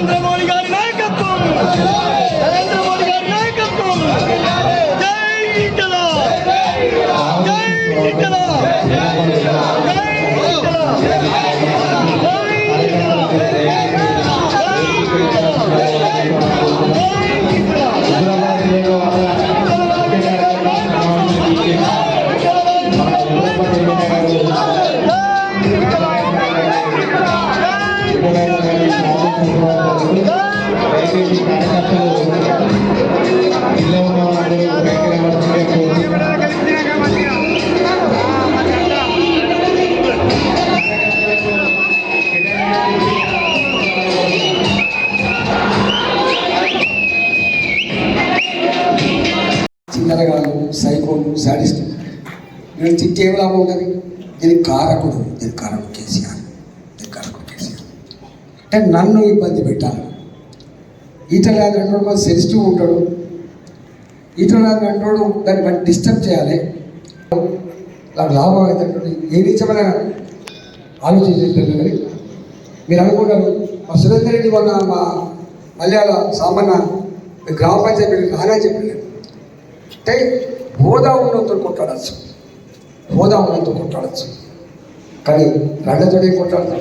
నరేంద్ర మోడీ గారి నాయకత్వం. నరేంద్ర మోడీ గారి నాయకత్వం. జై ఇటల జై ఇటల జై Thank you. చిన్నరగాలు సైకోలు సాడిస్ట్. వీళ్ళు తిట్టి ఏం లాభం ఉన్నది దీనికి కారకుడు దీనికి కారకుడు కేసీఆర్. దీనికి కారకుడు కేసీఆర్. అంటే నన్ను ఇబ్బంది పెట్టాలి. ఈటల అంటాడు కొంచెం సెన్సిటివ్ ఉంటాడు. ఈటల అంటాడు దాన్ని మనం డిస్టర్బ్ చేయాలి. నాకు లాభం అవుతుంది ఏ ఇచ్చమని ఆలోచించారు కానీ మీరు అనుకుంటారు మా సురేందర్ రెడ్డి మొన్న మా మలయాళ సామాన్య గ్రామ పంచాయతీ రానే చెప్పలేదు అంటే హోదా ఉన్నంతలు కొట్టాడచ్చు. హోదా ఉన్నంత కొట్టాడచ్చు. కానీ రెండతోనే కొట్టాడతాం